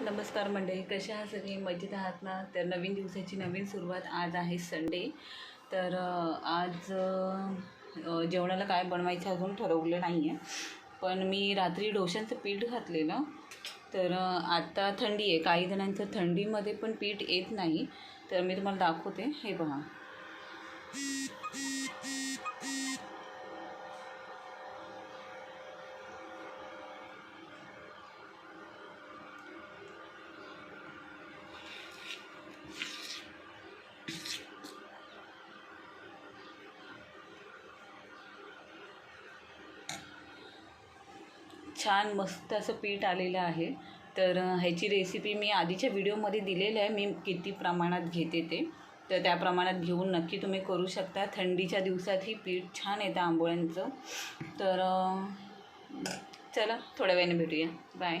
नमस्कार मंडळी कशा आहात सगळी? मजेत आहात ना? तर नवीन दिवसाची नवीन सुरुवात आज आहे संडे. तर आज जेवणाला काय बनवायचं अजून ठरवलं नाही आहे पण मी रात्री डोशांचं पीठ घातलेलं. तर आत्ता आता थंडी आहे. काही जणांचं थंडीमध्ये पण पीठ येत नाही. तर मी तुम्हाला दाखवते. हे पहा छान मस्त असं पीठ आलेलं आहे. तर ह्याची रेसिपी मी आधीच्या व्हिडिओमध्ये दिलेलं आहे. मी किती प्रमाणात घेते ते. तर त्या प्रमाणात घेऊन नक्की तुम्ही करू शकता. थंडीच्या दिवसातही पीठ छान येतं आंबोळ्यांचं. तर चला थोड्या वेळाने भेटूया. बाय